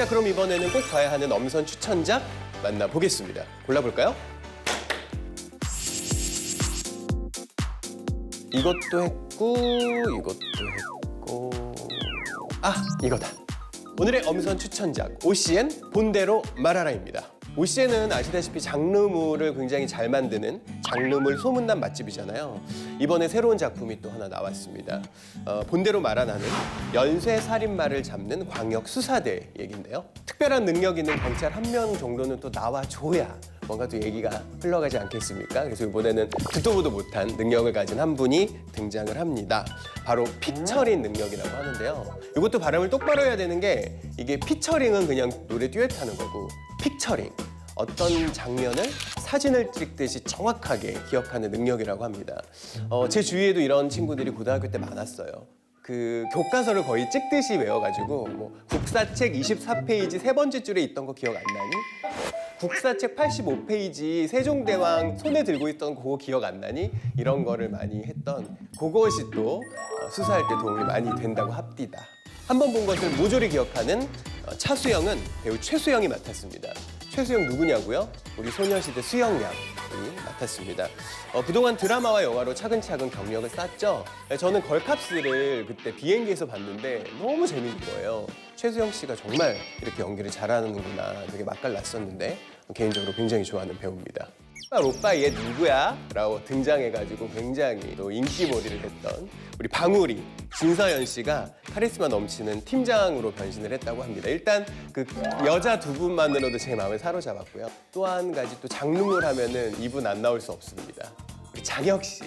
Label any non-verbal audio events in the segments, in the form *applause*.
자, 그럼 이번에는 꼭 봐야 하는 엄선 추천작 만나보겠습니다. 골라볼까요? 이것도 했고, 이것도 했고. 아, 이거다. 오늘의 엄선 추천작 OCN 본대로 말하라입니다. OCN은 아시다시피 장르물을 굉장히 잘 만드는 장르물 소문난 맛집이잖아요. 이번에 새로운 작품이 또 하나 나왔습니다. 어, 본대로 말하라는 연쇄 살인마를 잡는 광역 수사대 얘긴데요. 특별한 능력 있는 경찰 한 명 정도는 또 나와줘야 뭔가 또 얘기가 흘러가지 않겠습니까? 그래서 이번에는 듣도 보도 못한 능력을 가진 한 분이 등장을 합니다. 바로 피처링 능력이라고 하는데요. 이것도 발음을 똑바로 해야 되는 게 이게 피처링은 그냥 노래 듀엣하는 거고 픽처링 어떤 장면을 사진을 찍듯이 정확하게 기억하는 능력이라고 합니다. 어, 제 주위에도 이런 친구들이 고등학교 때 많았어요. 그 교과서를 거의 찍듯이 외워가지고 뭐 국사책 24페이지 세 번째 줄에 있던 거 기억 안 나니? 뭐 국사책 85페이지 세종대왕 손에 들고 있던 그거 기억 안 나니? 이런 거를 많이 했던 그것이 또 어, 수사할 때 도움이 많이 된다고 합디다. 한 번 본 것을 모조리 기억하는 어, 차수영은 배우 최수영이 맡았습니다. 최수영 누구냐고요? 우리 소녀시대 수영 양이 맡았습니다. 어, 그동안 드라마와 영화로 차근차근 경력을 쌓았죠. 네, 저는 걸캅스를 그때 비행기에서 봤는데 너무 재밌는 거예요. 최수영 씨가 정말 이렇게 연기를 잘하는구나 되게 맛깔 났었는데 개인적으로 굉장히 좋아하는 배우입니다. 오빠, 오빠 얘 누구야? 라고 등장해가지고 굉장히 또 인기몰이를 했던 우리 방울이 진서연 씨가 카리스마 넘치는 팀장으로 변신을 했다고 합니다. 일단 그 여자 두 분만으로도 제 마음을 사로잡았고요. 또 한 가지 또 장르물 하면은 이분 안 나올 수 없습니다. 우리 장혁 씨.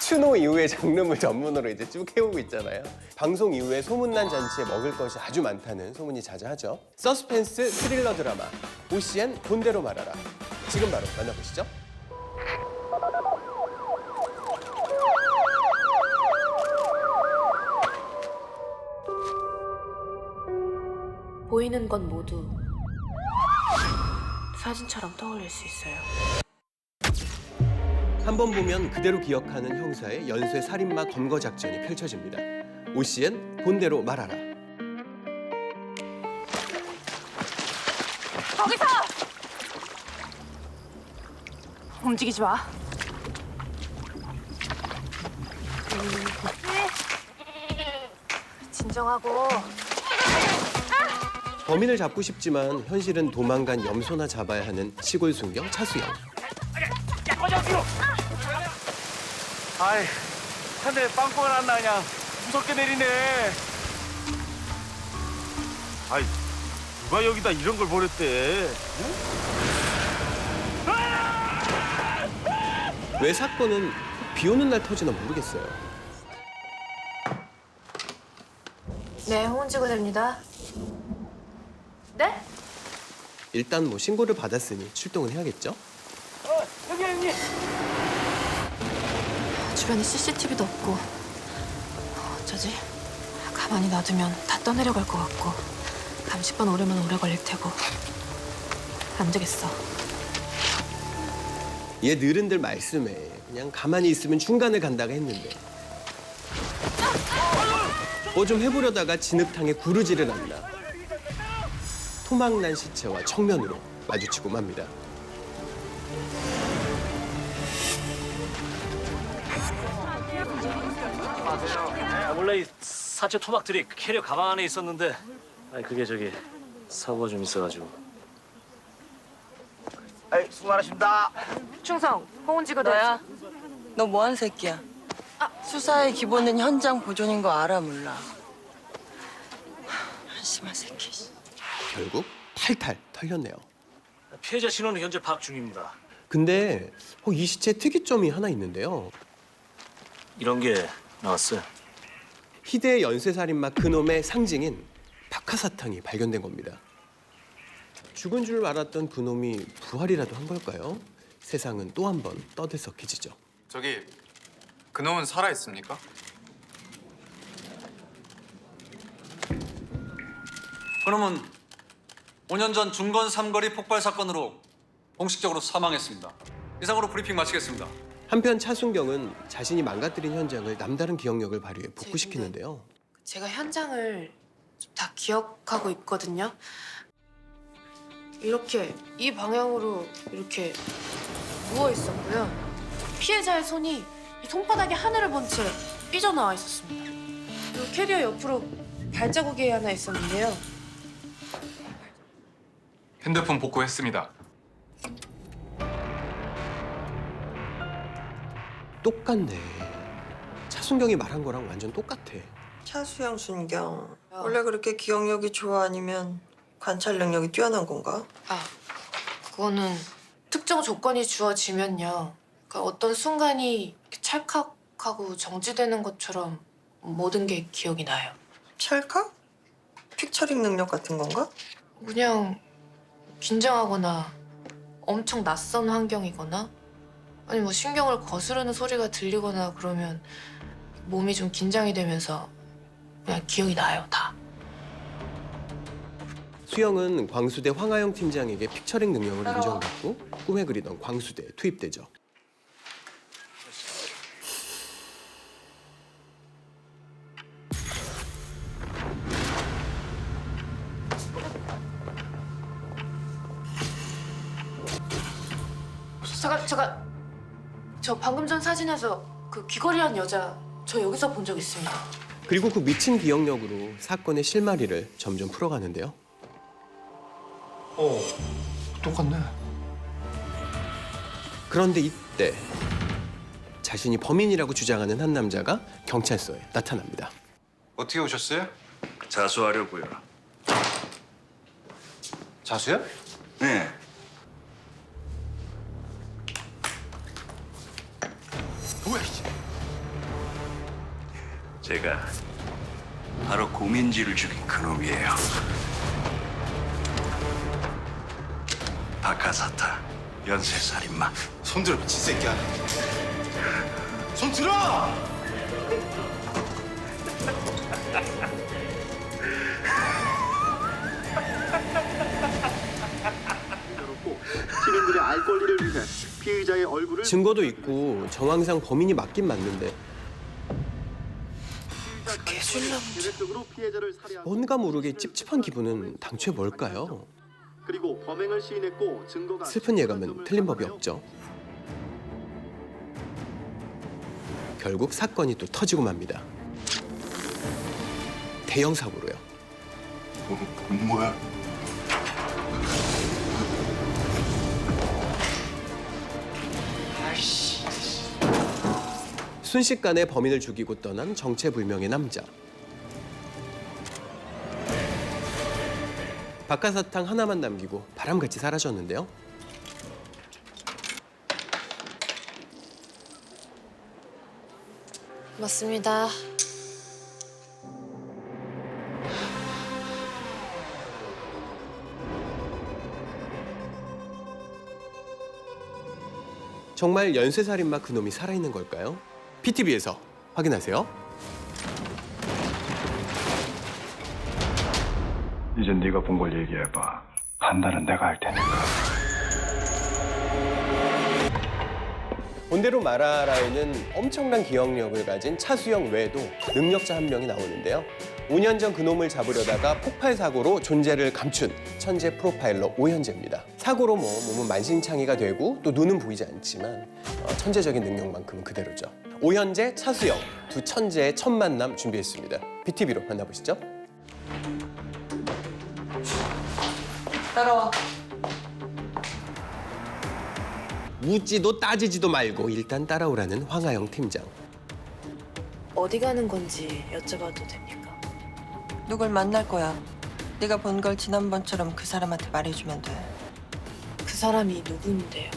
추노 이후에 장르물 전문으로 이제 쭉 해오고 있잖아요. 방송 이후에 소문난 잔치에 먹을 것이 아주 많다는 소문이 자자하죠. 서스펜스 스릴러 드라마 OCN 본대로 말하라. 지금 바로 만나보시죠. 보이는 건 모두 사진처럼 떠올릴 수 있어요. 한 번 보면 그대로 기억하는 형사의 연쇄 살인마 검거 작전이 펼쳐집니다. OCN 본대로 말하라. 거기서! 움직이지 마. 진정하고 범인을 잡고 싶지만 현실은 도망간 염소나 잡아야 하는 시골 순경 차수영. 아이, 한대 빵꾸가 났나 그냥 무섭게 내리네. 아이, 누가 여기다 이런 걸 버렸대? 왜 사건은 비 오는 날 터지나 모르겠어요. 네, 홍은지구 됩니다. 네? 일단 뭐 신고를 받았으니 출동은 해야겠죠? 어, 여기 형님. 주변에 CCTV도 없고 어쩌지? 가만히 놔두면 다 떠내려갈 것 같고 감식반 오려면 오래 걸릴 테고 안 되겠어. 얘 느른들 말씀에 그냥 가만히 있으면 중간을 간다가 했는데 뭐 좀 해보려다가 진흙탕에 구르지를 않나 토막난 시체와 청면으로 마주치고 맙니다. 아, 원래 이 사체 토막들이 캐리어 가방 안에 있었는데 아니 그게 저기 사고가 좀 있어가지고 아이, 수고 많으십니다. 충성, 홍은지구 너야? 너 뭐한 새끼야? 수사의 기본은 현장 보존인 거 알아 몰라? 하, 한심한 새끼. 결국 탈탈 털렸네요. 피해자 신원은 현재 파악 중입니다. 근데 어, 이 시체 특이점이 하나 있는데요. 이런 게 나왔어요. 희대의 연쇄살인마 그놈의 상징인 박하사탕이 발견된 겁니다. 죽은 줄 알았던 그놈이 부활이라도 한 걸까요? 세상은 또 한 번 떠들썩해지죠. 저기 그놈은 살아 있습니까? 그놈은 5년 전 중건 삼거리 폭발 사건으로 공식적으로 사망했습니다. 이상으로 브리핑 마치겠습니다. 한편 차순경은 자신이 망가뜨린 현장을 남다른 기억력을 발휘해 복구시키는데요. 제가 현장을 좀다 기억 기억하고 있거든요. 이렇게 이 방향으로 이렇게 누워 있었고요. 피해자의 손이 이 손바닥에 하늘을 본 채 삐져나와 있었습니다. 그리고 캐리어 옆으로 발자국이 하나 있었는데요. 핸드폰 복구했습니다. 똑같네. 차순경이 말한 거랑 완전 똑같아. 차수영 순경 원래 그렇게 기억력이 좋아 아니면 관찰 능력이 뛰어난 건가? 아, 그거는 특정 조건이 주어지면요. 그러니까 어떤 순간이 이렇게 찰칵하고 정지되는 것처럼 모든 게 기억이 나요. 찰칵? 픽처링 능력 같은 건가? 그냥 긴장하거나 엄청 낯선 환경이거나 아니 뭐 신경을 거스르는 소리가 들리거나 그러면 몸이 좀 긴장이 되면서 그냥 기억이 나요 다. 수영은 광수대 황하영 팀장에게 픽처링 능력을 인정받고 꿈에 그리던 광수대에 투입되죠. 잠깐 잠깐 저 방금 전 사진에서 그 귀걸이 한 여자 저 여기서 본 적 있습니다. 그리고 그 미친 기억력으로 사건의 실마리를 점점 풀어가는데요. 어, 똑같네. 그런데 이때 자신이 범인이라고 주장하는 한 남자가 경찰서에 나타납니다. 어떻게 오셨어요? 자수하려고요. 자수요? 네. 뭐야 이게? 제가 바로 고민지를 죽인 그놈이에요. 박하사타 연쇄살인마. 손 들어 미친 새끼야. 손 들어! 시민들의 알 권리를 위해 피의자의 얼굴을 증거도 있고 정황상 범인이 맞긴 맞는데 피해자를 살해한 뭔가 모르게 찝찝한 기분은 당초에 뭘까요? 그리고 범행을 시인했고 증거가 슬픈 예감은 틀린 법이 없죠. 결국 사건이 또 터지고 맙니다. 대형 사고로요. 뭐야? 순식간에 범인을 죽이고 떠난 정체불명의 남자. 박하사탕 하나만 남기고 바람같이 사라졌는데요. 맞습니다. 정말 연쇄살인마 그놈이 살아있는 걸까요? PTV에서 확인하세요. 이제 네가 본 걸 얘기해봐. 판단은 내가 할 테니까. 본대로 마라라에는 엄청난 기억력을 가진 차수영 외에도 능력자 한 명이 나오는데요. 5년 전 그놈을 잡으려다가 폭발 사고로 존재를 감춘 천재 프로파일러 오현재입니다. 사고로 뭐 몸은 만신창이가 되고 또 눈은 보이지 않지만 어, 천재적인 능력만큼은 그대로죠. 오현재, 차수영 두 천재의 첫 만남 준비했습니다. BTV로 만나보시죠. 따라와. 묻지도 따지지도 말고 일단 따라오라는 황하영 팀장. 어디 가는 건지 여쭤봐도 됩니까? 누굴 만날 거야. 네가 본 걸 지난번처럼 그 사람한테 말해주면 돼. 그 사람이 누구인데요?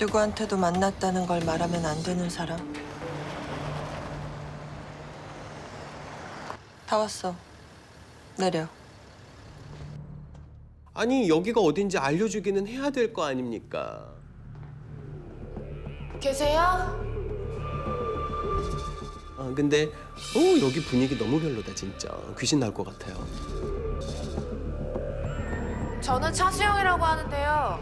누구한테도 만났다는 걸 말하면 안 되는 사람. 다 왔어. 내려. 아니 여기가 어딘지 알려주기는 해야 될 거 아닙니까? 계세요? 아 근데 어 여기 분위기 너무 별로다 진짜 귀신 나올 것 같아요. 저는 차수영이라고 하는데요.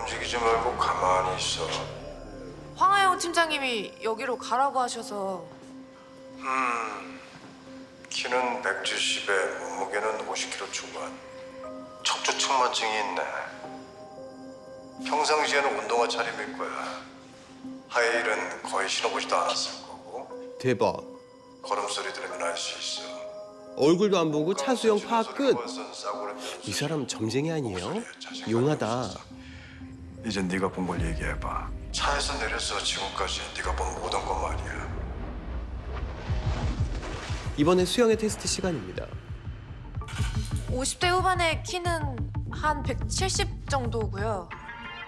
움직이지 말고 가만히 있어. 황하영 팀장님이 여기로 가라고 하셔서 키는 170에 몸무게는 50kg 초반. 척추 측만증이 있네. 평상시에는 운동화 차림일 거야. 하이힐은 거의 신어보지도 않았을 거고 대박. 걸음소리 들으면 알 수 있어. 얼굴도 안 보고 차수영 파악 끝. 이 사람 점쟁이 아니에요? 용하다. 이제 네가 본 걸 얘기해봐. 차에서 내려서 지금까지 네가 본 모든 것 말이야. 이번엔 수영의 테스트 시간입니다. 50대 후반의 키는 한 170 정도고요.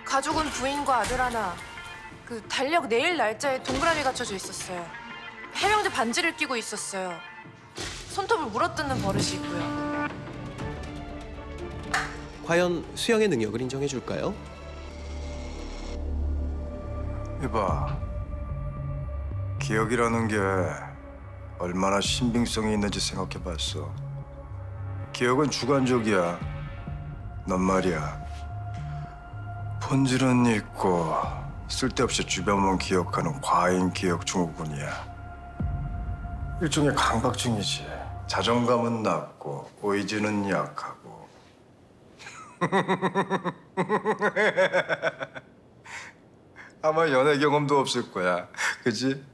가족은 부인과 아들 하나. 그 달력 내일 날짜에 동그라미 갖춰져 있었어요. 해병대 반지를 끼고 있었어요. 손톱을 물어뜯는 버릇이 있고요. 과연 수영의 능력을 인정해 줄까요? 이봐. 기억이라는 게 얼마나 신빙성이 있는지 생각해봤어. 기억은 주관적이야. 넌 말이야. 본질은 있고 쓸데없이 주변만 기억하는 과잉 기억 증후군이야. 일종의 강박증이지. 자존감은 낮고 의지는 약하고. *laughs* 아마 연애 경험도 없을 거야. 그지?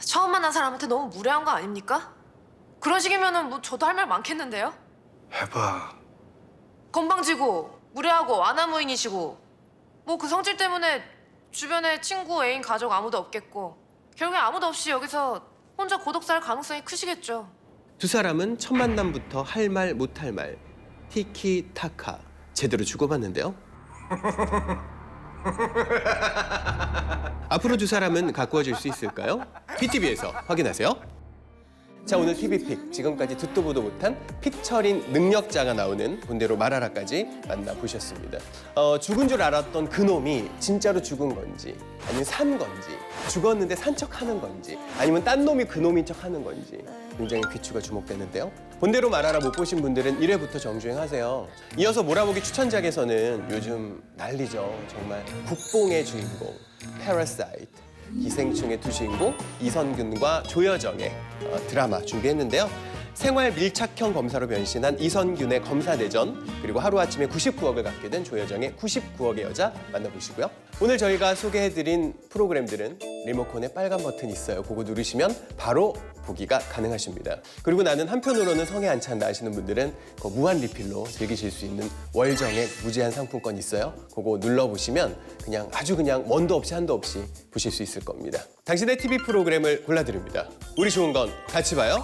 처음 만난 사람한테 너무 무례한 거 아닙니까? 그런 식이면은 뭐 저도 할 말 많겠는데요? 해봐. 건방지고 무례하고 아나무인이시고 뭐 그 성질 때문에 주변에 친구, 애인, 가족 아무도 없겠고 결국에 아무도 없이 여기서 혼자 고독 살 가능성이 크시겠죠. 두 사람은 첫 만남부터 할 말 못 할 말 티키타카 제대로 주고받는데요. *laughs* *laughs* 앞으로 두 사람은 가꾸어질 수 있을까요? BTV에서 확인하세요. 자 오늘 TV픽 지금까지 듣도 보도 못한 피처린 능력자가 나오는 본대로 말하라까지 만나보셨습니다. 어, 죽은 줄 알았던 그놈이 진짜로 죽은 건지 아니면 산 건지 죽었는데 산 척하는 건지 아니면 딴 놈이 그놈인 척하는 건지 굉장히 귀추가 주목되는데요. 본대로 말하라 못 보신 분들은 1회부터 정주행하세요. 이어서 몰아보기 추천작에서는 요즘 난리죠. 정말 국뽕의 주인공 패러사이트 기생충의 두 주인공 이선균과 조여정의 어, 드라마 준비했는데요. 생활 밀착형 검사로 변신한 이선균의 검사 대전 그리고 하루아침에 99억을 갖게 된 조여정의 99억의 여자 만나보시고요. 오늘 저희가 소개해드린 프로그램들은 리모컨에 빨간 버튼 있어요. 그거 누르시면 바로 보기가 가능하십니다. 그리고 나는 한편으로는 성에 안 찬다 하시는 분들은 그 무한 리필로 즐기실 수 있는 월정액 무제한 상품권 있어요. 그거 눌러보시면 그냥 아주 그냥 원도 없이 한도 없이 보실 수 있을 겁니다. 당신의 TV 프로그램을 골라드립니다. 우리 좋은 건 같이 봐요.